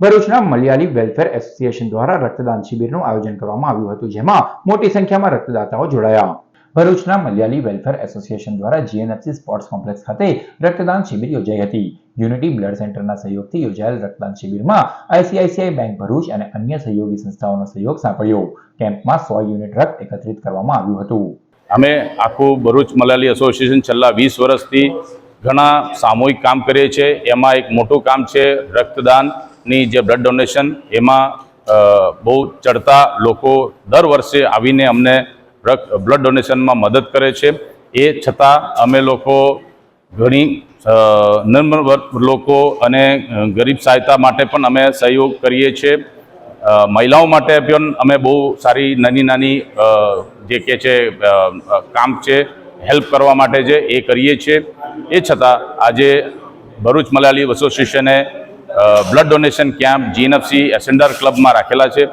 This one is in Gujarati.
ભરૂચના મલયાલી વેલફેર એસોસિએશન દ્વારા રક્તદાન શિબિરનું આયોજન કરવામાં આવ્યું હતું, જેમાં મોટી સંખ્યામાં રક્તદાતાઓ જોડાયા. ભરૂચના મલયાલી વેલફેર એસોસિએશન દ્વારા જીએનએફસી સ્પોર્ટ્સ કોમ્પ્લેક્સ ખાતે રક્તદાન શિબિર યોજાઈ હતી. યુનિટી બ્લડ સેન્ટરના સહયોગથી યોજાયેલ રક્તદાન શિબિરમાં આઈસીઆઈસીઆઈ બેંક ભરૂચ અને અન્ય સહયોગી સંસ્થાઓનો સહયોગ સાંપડ્યો. કેમ્પમાં સો યુનિટ રક્ત એકત્રિત કરવામાં આવ્યું હતું. અમે આખું ભરૂચ મલાલી એસોસિએશન છેલ્લા વીસ વર્ષથી ઘણા સામૂહિક કામ કરીએ છીએ. એમાં એક મોટું કામ છે રક્તદાનની જે બ્લડ ડોનેશન એમાં બહુ ચડતા લોકો દર વર્ષે આવીને અમને રક્ત બ્લડ ડોનેશનમાં મદદ કરે છે. એ છતાં અમે લોકો ઘણી નમ્ર વર્ગ લોકો અને ગરીબ સહાયતા માટે પણ અમે સહયોગ કરીએ છીએ. મહિલાઓ માટે પણ અમે બહુ સારી નાની નાની જે કે છે કામ છે, હેલ્પ કરવા માટે છે એ કરીએ છીએ. એ છતાં આજે ભરૂચ મલાલી એસોસિએશને બ્લડ ડોનેશન કેમ્પ જીએનએફસી એસેન્ડર ક્લબમાં રાખેલા છે.